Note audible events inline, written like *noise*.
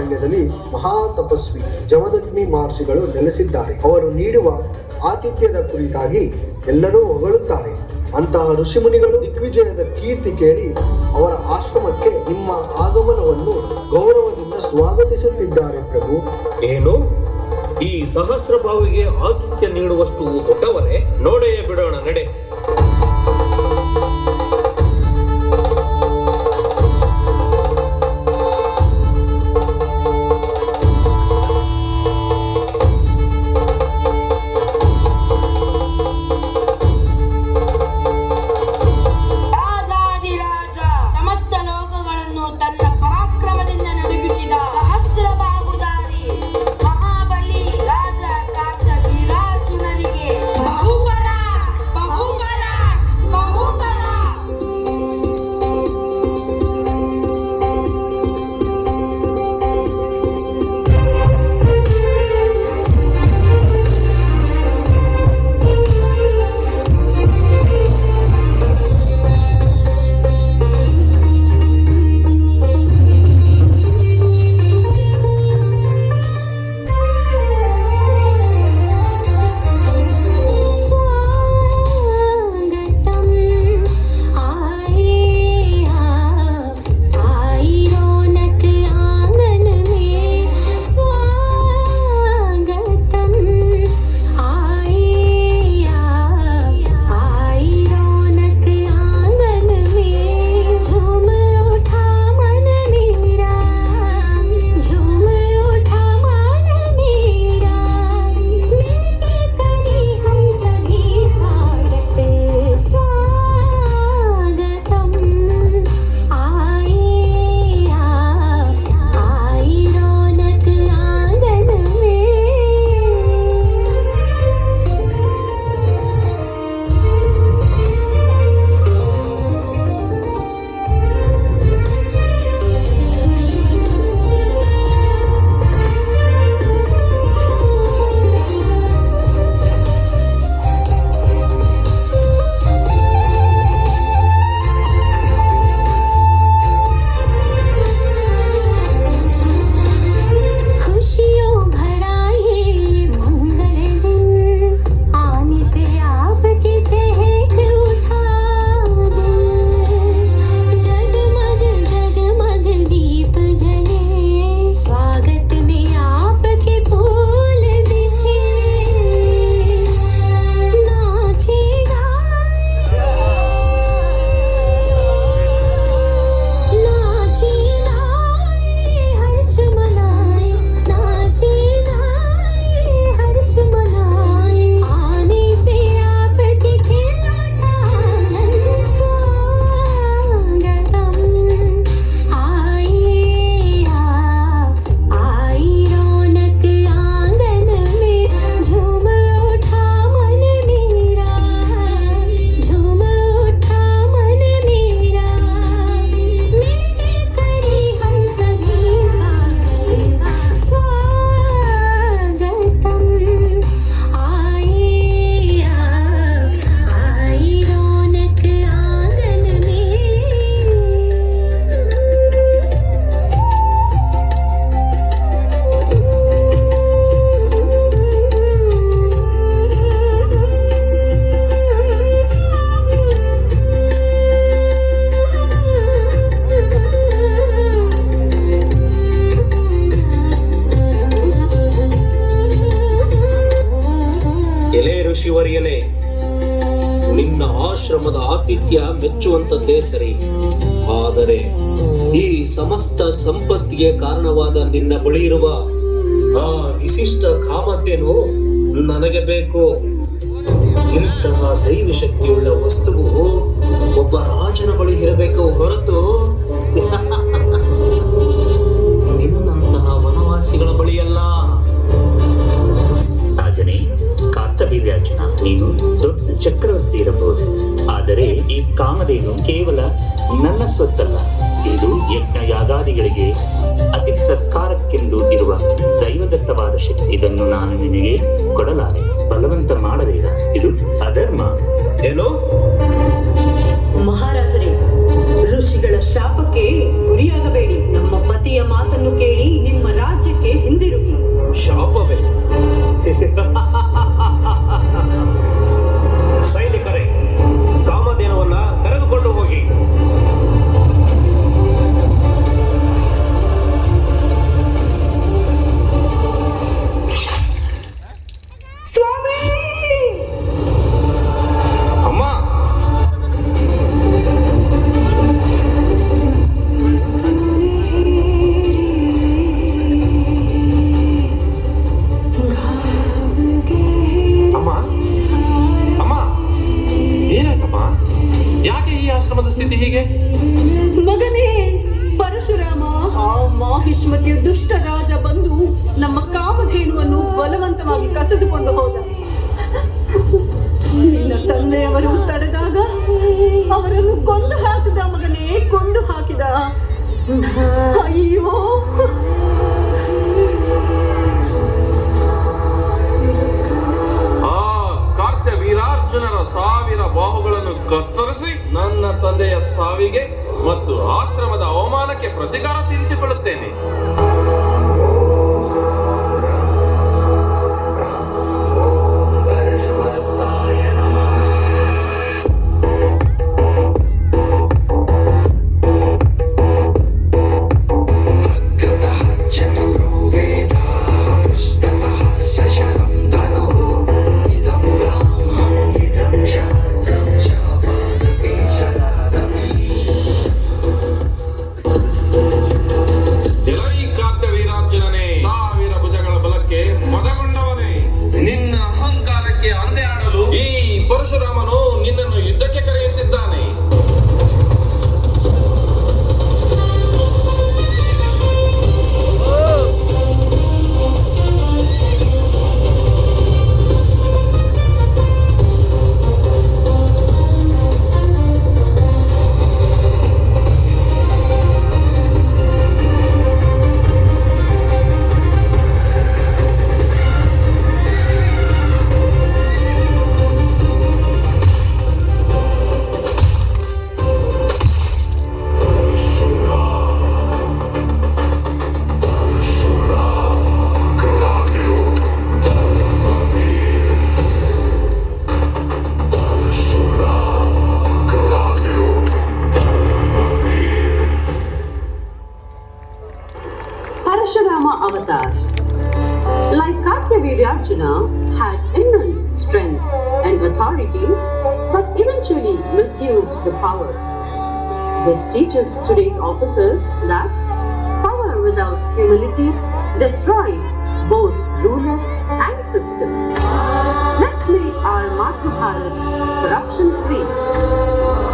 ದಂಡಕಾರಣ್ಯದಲ್ಲಿ ಮಹಾ ತಪಸ್ವಿ ಜಮದಗ್ನಿ ಮಹರ್ಷಿಗಳು ನೆಲೆಸಿದ್ದಾರೆ. ಅವರು ನೀಡುವ ಆತಿಥ್ಯದ ಕುರಿತಾಗಿ ಎಲ್ಲರೂ ಹೊಗಳುತ್ತಾರೆ. ಅಂತಹ ಋಷಿಮುನಿಗಳು ದಿಗ್ವಿಜಯದ ಕೀರ್ತಿ ಕೇಳಿ ಅವರ ಆಶ್ರಮಕ್ಕೆ ನಿಮ್ಮ ಆಗಮನವನ್ನು ಗೌರವದಿಂದ ಸ್ವಾಗತಿಸುತ್ತಿದ್ದಾರೆ ಪ್ರಭು. ಏನು? ಈ ಸಹಸ್ರಭಾವಿಗೆ ಆತಿಥ್ಯ ನೀಡುವಷ್ಟು ದೊಡ್ಡವರೇ? ನೋಡೇ ಬಿಡೋಣ, ನಡೆ. ಋಷಿವರಿಯಲೇ ನಿನ್ನ ಆಶ್ರಮದ ಆತಿಥ್ಯ ಮೆಚ್ಚುವಂತದ್ದೇ ಸರಿ. ಆದರೆ ಈ ಸಮಸ್ತ ಸಂಪತ್ತಿಗೆ ಕಾರಣವಾದ ನಿನ್ನ ಬಳಿ ಇರುವ ಆ ವಿಶಿಷ್ಟ ಕಾಮಧೇನು ನನಗೆ ಬೇಕು. ಇಂತಹ ದೈವ ಶಕ್ತಿಯುಳ್ಳ ವಸ್ತುವು ಒಬ್ಬ ರಾಜನ ಬಳಿ ಇರಬೇಕು ಹೊರತು *laughs* ನಿನ್ನಂತಹ ವನವಾಸಿಗಳ ಬಳಿಯಲ್ಲ. ಕಾರ್ತವೀರ್ಯಾರ್ಜುನ ನೀನು ದೊಡ್ಡ ಚಕ್ರವರ್ತಿ ಇರಬಹುದು. ಆದರೆ ಈ ಕಾಮಧೇನು ಕೇವಲ ನನ್ನ ಸೊತ್ತಲ್ಲ ಇದು ಯಜ್ಞ ಯಾಗಾದಿಗಳಿಗೆ ಅತಿ ಸತ್ಕಾರಕ್ಕೆಂದು ಇರುವ ದೈವದತ್ತವಾದ ಶಕ್ತಿ. ಇದನ್ನು ನಾನು ನಿನಗೆ ಕೊಡಲಾರೆ. ಬಲವಂತ ಮಾಡಬೇಡ. ಇದು ಅಧರ್ಮ. ಏನು? ಮಹಾರಾಜರೇ ಋಷಿಗಳ ಶಾಪಕ್ಕೆ ಗುರಿಯಾಗಬೇಡಿ. ನಮ್ಮ ಪತಿಯ ಮಾತನ್ನು ಕೇಳಿ ನಿಮ್ಮ ರಾಜ್ಯಕ್ಕೆ ಹಿಂದಿರುಗಿ. ಶಾಪವೇ? *laughs* ಮಾಹಿಷ್ಮತಿಯ ದುಷ್ಟ ರಾಜ ಬಂದು ನಮ್ಮ ಕಾಮಧೇನುವನ್ನು ಬಲವಂತವಾಗಿ ಕಸಿದುಕೊಂಡು ಹೋದ. ನಿನ್ನ ತಂದೆಯವರು ತಡೆದಾಗ ಅವರನ್ನು ಕೊಂದು ಹಾಕಿದ ಮಗನೇ ಕೊಂದು ಹಾಕಿದ. ಅಯ್ಯೋ. ವೀರಾರ್ಜುನರ ಸಾವಿರ ಬಾಹುಗಳನ್ನು ಕತ್ತರಿಸಿ ನನ್ನ ತಂದೆಯ ಸಾವಿಗೆ ಮತ್ತು ಆಶ್ರಮದ ಅವಮಾನಕ್ಕೆ ಪ್ರತಿಕಾರ ತೀರಿಸಿಕೊಳ್ಳುತ್ತೇನೆ. Parashurama avatar. Like Kartyaviryarjuna had immense strength and authority, but eventually misused the power. This teaches today's officers that power without humility destroys both ruler and system. Let's make our Matru Bharat corruption free.